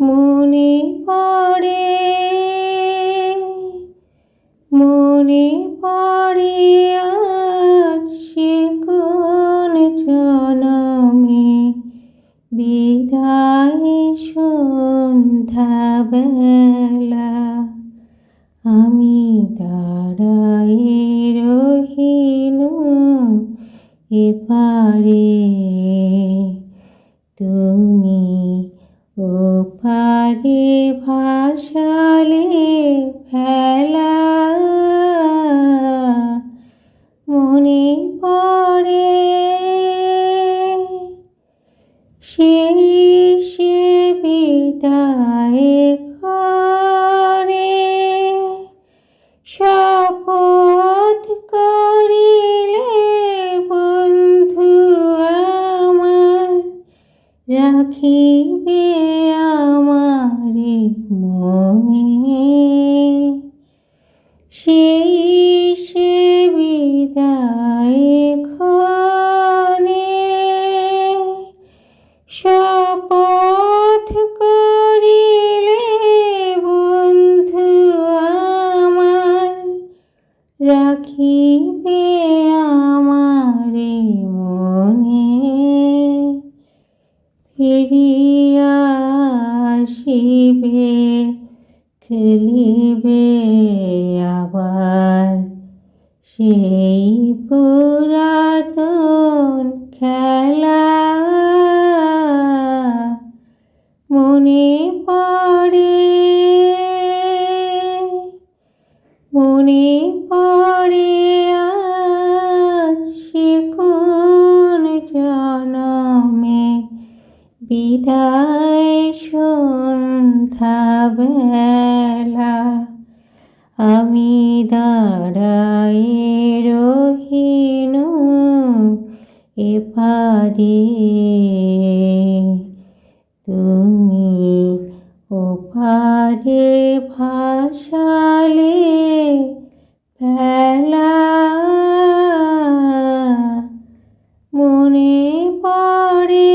মনে পড়ে মনে পড়ে আজ সে কোন জনমে। বিদায় সন্ধ্যাবেলা আমি দাঁড়ায়ে রহিনু এপারে। তুমি ভাসালে ভেলা। মনে পড়ে সেই সে বিদায় করে শপথ করিলে বন্ধু আমার রাখিবে আমারে ক্ষণে শপথ করিলে মনে। ফিরিয়া খেলিবে আবার। সেই পুরাতন খেলা মনে পড়ে মনে পড়ে সে কোন জনমে বিদায় সন্ধ্যাবেলা এপারে তুমি ওপারে ভাসালে ভেলা মনে পড়ে।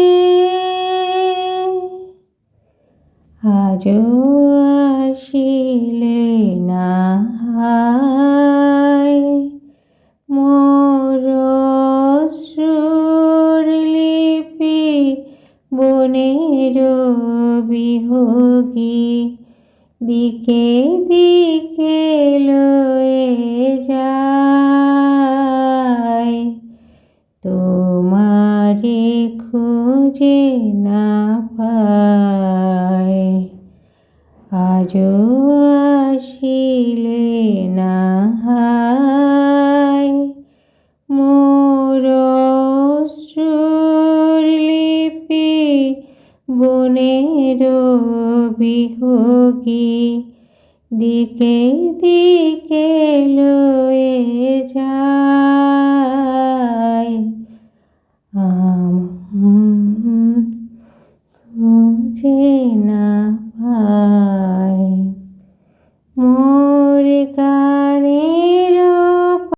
আজও আসিলে না বনের বিহগী দিকে দিকে লয়ে যায়। তোমারে খুঁজে না পায়। আজও আসিলে না মোর লিপি বনের বিহোগী দিকে দিকে লয়ে যায়